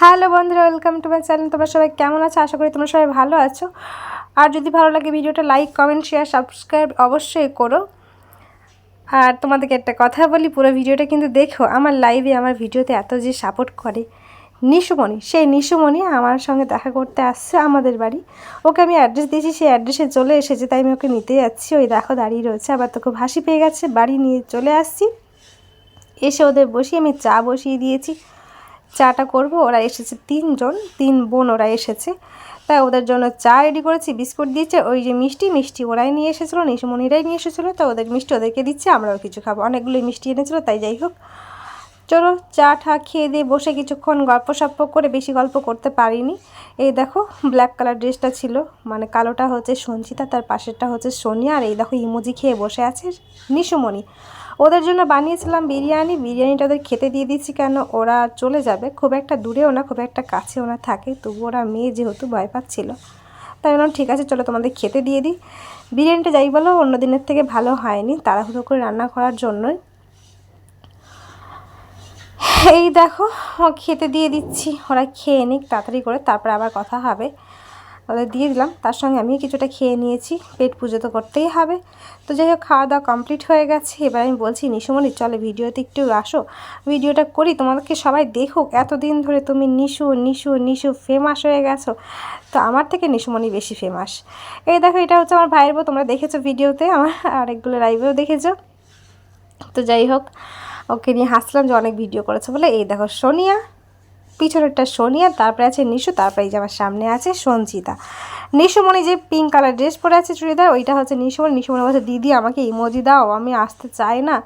Hello বন্ধুরা welcome to my channel তোমরা সবাই কেমন আছো? আশা করি তোমরা সবাই ভালো আছো। আর যদি ভালো লাগে ভিডিওটা লাইক কমেন্ট শেয়ার সাবস্ক্রাইব অবশ্যই করো। আর তোমাদেরকে একটা কথা বলি, পুরো ভিডিওটা কিন্তু দেখো, আমার লাইভে আমার ভিডিওতে এত যে সাপোর্ট করে নিশুমণি, সেই নিশুমণি আমার সঙ্গে দেখা করতে আসছে আমাদের বাড়ি। ওকে আমি অ্যাড্রেস দিয়েছি, সেই অ্যাড্রেসে চলে এসেছে, তাই আমি ওকে নিতে যাচ্ছি। ওই দেখো দাঁড়িয়ে রয়েছে, আবার তো খুব হাসি পেয়ে গেছে, বাড়ি নিয়ে চলে আসছি। এসে ওদের বসিয়ে আমি চা বসিয়ে দিয়েছি। চাটা করব, ওরা এসেছে তিনজন, তিন বোন ওরা এসেছে। তাই ওদের জন্য চা রেডি করেছি, বিস্কুট দিয়েছে, ওই যে মিষ্টি মিষ্টি ওরাই নিয়ে এসেছিল, নিশুমণিরাই নিয়ে এসেছিল, তো ওদের মিষ্টি ওদেরকে দিচ্ছে, আমরাও কিছু খাব। অনেকগুলোই মিষ্টি এনেছিলো, তাই যাই হোক। চলো চা ঠা খেয়ে দিয়ে বসে কিছুক্ষণ গল্প সপ্প করে বেশি গল্প করতে পারিনি। এই দেখো ব্ল্যাক কালার ড্রেসটা ছিল মানে কালোটা হচ্ছে সঞ্চিতা, তার পাশেরটা হচ্ছে সোনিয়া, আর এই দেখো, ইমোজি খেয়ে বসে আছে নিশুমণি। ওদের জন্য বানিয়েছিলাম বিরিয়ানি। বিরিয়ানিটা ওদের খেতে দিয়ে দিচ্ছি কেন ওরা চলে যাবে। খুব একটা দূরেও না, খুব একটা কাছেও না থাকে। তবু ওরা মেয়ে যেহেতু, ভয় পাচ্ছিল। তাই বললাম, ঠিক আছে, চলো তোমাদের খেতে দিয়ে দিই। বিরিয়ানিটা যাই বলো, অন্য দিনের থেকে ভালো হয়নি। তাড়াহুড়ো করে রান্না করার জন্যই। এই দেখো খেতে দিয়ে দিচ্ছি। ওরা খেয়ে নিক, তাড়াতাড়ি করে, তারপর আবার কথা হবে। ওদের দিয়ে দিলাম। তার সঙ্গে আমি কিছুটা খেয়ে নিয়েছি। পেট পুজো তো করতেই হবে। তো যাই হোক, খাওয়া দাওয়া কমপ্লিট হয়ে গেছে। এবার আমি বলছি, নিশুমণি, চলে ভিডিওতে একটু আসো। ভিডিওটা করি, তোমাদেরকে সবাই দেখুক। এতদিন ধরে তুমি নিশু নিশু নিশু ফেমাস হয়ে গেছো। তো আমার থেকে নিশুমণি বেশি ফেমাস এই দেখো, এটা হচ্ছে আমার ভাইয়ের বউ। তোমরা দেখেছ ভিডিওতে, আমার আরেকগুলো লাইভেও দেখেছ। তো যাই হোক, ওকে নিয়ে হাসলাম যে অনেক ভিডিও করেছে বলে। এই দেখো, সোনিয়া। পিছনেরটা সোনিয়া, তারপরে আছে নিশু, তারপরে এই যে আমার সামনে আছে সঞ্চিতা নিশুমণি যে পিঙ্ক কালার ড্রেস পরে আছে চুড়িদার, ওইটা হচ্ছে নিশুমণি। নিশুমণি বলছে, দিদি, আমাকে ইমোজি দাও, আমি আসতে চাই না।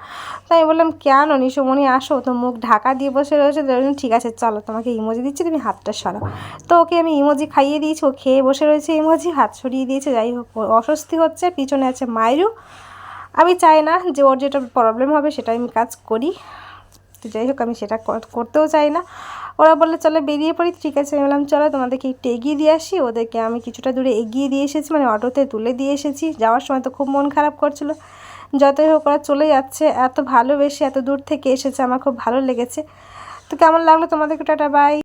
তো আমি বললাম, কেন? নিশুমণি, আসো। তো মুখ ঢাকা দিয়ে বসে রয়েছে ঠিক আছে, চলো, তোমাকে ইমোজি দিচ্ছি, তুমি হাতটা সরাও। তো ওকে আমি ইমোজি খাইয়ে দিয়েছি, ও খেয়ে বসে রয়েছে ইমোজি হাত সরিয়ে দিয়েছে, যাই হোক অস্বস্তি হচ্ছে, পিছনে আছে মায়রু। আমি চাই না যে ওর যেটা প্রবলেম হবে সেটা আমি কাজ করি। তো যাই হোক, আমি সেটা করতেও চাই না। ওরা বললে, চলো বেরিয়ে পড়ি। ঠিক আছে। আমি বললাম, চলো, তোমাদেরকে একটু এগিয়ে দিয়ে আসি। ওদেরকে আমি কিছুটা দূরে এগিয়ে দিয়ে এসেছি মানে অটোতে তুলে দিয়ে এসেছি। যাওয়ার সময় তো খুব মন খারাপ করছিল। যতই হোক, ওরা চলে যাচ্ছে। এত ভালোবেসে এত দূর থেকে এসেছে, আমার খুব ভালো লেগেছে। তো কেমন লাগল তোমাদেরকে টাটা বাই